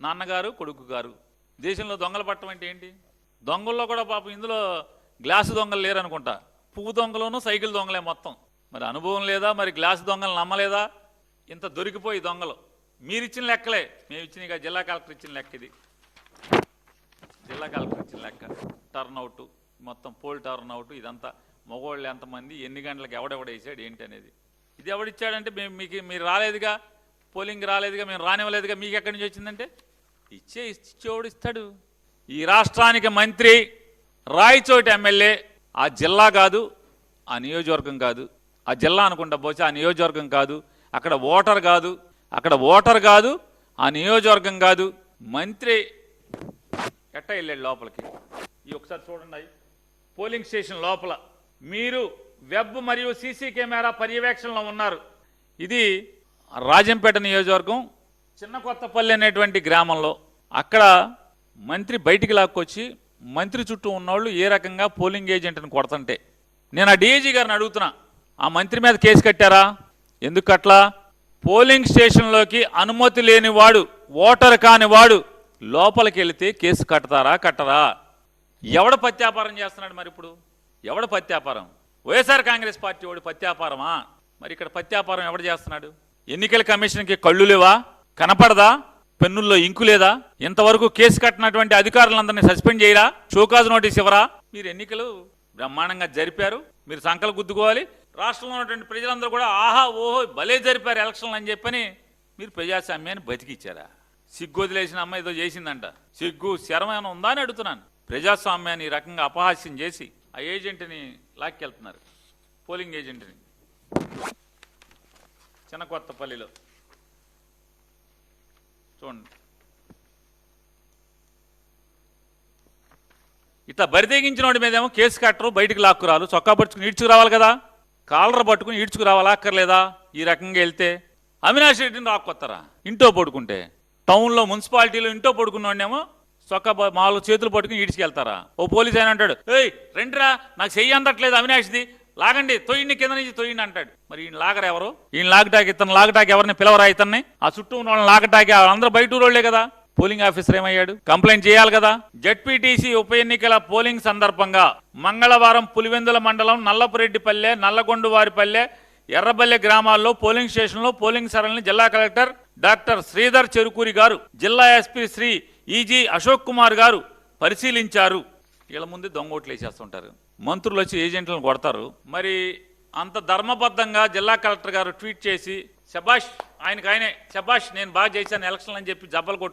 నాన్నగారు కొడుకు గారు దేశంలో దొంగలు పట్టడం అంటే ఏంటి? దొంగల్లో కూడా పాపం ఇందులో గ్లాసు దొంగలు లేరనుకుంటా. పువ్వు దొంగలోనూ సైకిల్ దొంగలే మొత్తం. మరి అనుభవం లేదా? మరి గ్లాసు దొంగలు నమ్మలేదా? ఇంత దొరికిపోయి దొంగలు. మీరిచ్చిన లెక్కలే. మేము ఇచ్చిన ఇక జిల్లా కలెక్టర్ ఇచ్చిన లెక్క ఇది. జిల్లా కలెక్టర్ ఇచ్చిన లెక్క. టర్న్అవుట్ మొత్తం పోల్ టర్న్అవుట్ ఇదంతా మగవాళ్ళు ఎంతమంది ఎన్ని గంటలకు ఎవడెవడ వేసాడు ఏంటి అనేది. ఇది ఎవడిచ్చాడంటే మేము మీకు మీరు రాలేదుగా? పోలింగ్ రాలేదుగా? మేము రానివ్వలేదుగా? మీకు ఎక్కడి నుంచి వచ్చిందంటే? ఇచ్చే ఇచ్చేవాడు ఇస్తాడు. ఈ రాష్ట్రానికి మంత్రి రాయచోటి ఎమ్మెల్యే ఆ జిల్లా కాదు ఆ నియోజకవర్గం కాదు. ఆ జిల్లా అనుకుంటా పోతే ఆ నియోజకవర్గం కాదు అక్కడ ఓటర్ కాదు అక్కడ ఓటర్ కాదు ఆ నియోజకవర్గం కాదు. మంత్రి ఎట్ట వెళ్ళాడు లోపలికి? ఈ ఒకసారి చూడండి పోలింగ్ స్టేషన్ లోపల. మీరు వెబ్ మరియు సీసీ కెమెరా పర్యవేక్షణలో ఉన్నారు. ఇది రాజంపేట నియోజకవర్గం చిన్న కొత్తపల్లి అనేటువంటి గ్రామంలో అక్కడ మంత్రి బయటికి లాక్కొచ్చి మంత్రి చుట్టూ ఉన్నోళ్ళు ఏ రకంగా పోలింగ్ ఏజెంట్ని కొడతంటే. నేను ఆ డీజీ గారిని అడుగుతున్నా ఆ మంత్రి మీద కేసు కట్టారా? ఎందుకు అట్లా పోలింగ్ స్టేషన్లోకి అనుమతి లేని వాడు ఓటర్ కాని వాడు లోపలికి వెళితే కేసు కడతారా కట్టరా? ఎవడ పత్యాపారం చేస్తున్నాడు మరి ఇప్పుడు? ఎవడ పత్యాపారం వైఎస్ఆర్ కాంగ్రెస్ పార్టీ వాడు పత్యాపారమా మరి ఇక్కడ పత్యాపారం ఎవడు చేస్తున్నాడు? ఎన్నికల కమిషన్కి కళ్ళు లేవా? కనపడదా? పెన్నుల్లో ఇంకు లేదా? ఇంతవరకు కేసు కట్టినటువంటి అధికారులందరినీ సస్పెండ్ చేయరా? షోకాజ్ నోటీస్ ఇవ్వరా? మీరు ఎన్నికలు బ్రహ్మాండంగా జరిపారు. మీరు సంకలు గుద్దుకోవాలి. రాష్ట్రంలో ఉన్నటువంటి ప్రజలందరూ కూడా ఆహా ఓహో భలే జరిపారు ఎలక్షన్లు అని చెప్పని మీరు ప్రజాస్వామ్యాన్ని బతికిచ్చారా? సిగ్గు వదిలేసిన అమ్మాయి ఏదో చేసిందంట. సిగ్గు శరమైన ఉందా అని అడుగుతున్నాను. ప్రజాస్వామ్యాన్ని ఈ రకంగా అపహాస్యం చేసి ఆ ఏజెంట్ని లాక్కెళ్తున్నారు. పోలింగ్ ఏజెంట్ని. చిన్న కొత్తపల్లిలో చూడండి ఇట్లా బరితెగించిన వాడి మీదేమో కేసు కట్టరు బయటికి లాక్కురాలు. చొక్కా పట్టుకుని ఈడ్చుకురావాలి కదా? కాలర్ పట్టుకుని ఈడ్చుకురావాలి? అక్కర్లేదా? ఈ రకంగా వెళ్తే అవినాష్ రెడ్డిని రాక్కొత్తరా? ఇంటో పడుకుంటే. టౌన్లో మున్సిపాలిటీలో ఇంటో పడుకున్నవాడినేమో చొక్కా మాలో చేతులు పట్టుకుని ఈడ్చుకెళ్తారా? ఓ పోలీస్ ఆయన అంటాడు ఏయ్ రండిరా నాకు చెయ్యి అందట్లేదు అవినాష్ది. లాగండి తొయ్యిని కింద నుంచి తొయ్యిని అంటాడు. మరి ఈయన లాగరు ఎవరు? ఈయన లాగటాకి ఇతను లాగటాకి ఎవరిని పిలవరా ఇతన్ని? ఆ చుట్టూ ఉన్న వాళ్ళని లాగటాకి అందరూ బయట వాళ్ళే కదా. పోలింగ్ ఆఫీసర్ ఏమయ్యాడు? కంప్లైంట్ చేయాలి కదా. జడ్పీటీసీ ఉప ఎన్నికల పోలింగ్ సందర్భంగా మంగళవారం పులివెందుల మండలం నల్లపురెడ్డిపల్లె నల్లగొండువారిపల్లె ఎర్రబల్లె గ్రామాల్లో పోలింగ్ స్టేషన్లో పోలింగ్ సరళిని జిల్లా కలెక్టర్ డాక్టర్ శ్రీధర్ చెరుకూరి గారు జిల్లా ఎస్పీ శ్రీ ఈజీ అశోక్ కుమార్ గారు పరిశీలించారు. వీళ్ళ ముందు దొంగ ఓట్లు వేసేస్తుంటారు. మంత్రులు వచ్చి ఏజెంట్లను కొడతారు. మరి అంత ధర్మబద్ధంగా జిల్లా కలెక్టర్ గారు ట్వీట్ చేసి శబాష్ ఆయనకు ఆయనే శబాష్ నేను బాగా చేశాను ఎలక్షన్ అని చెప్పి జబ్బలు కొట్టు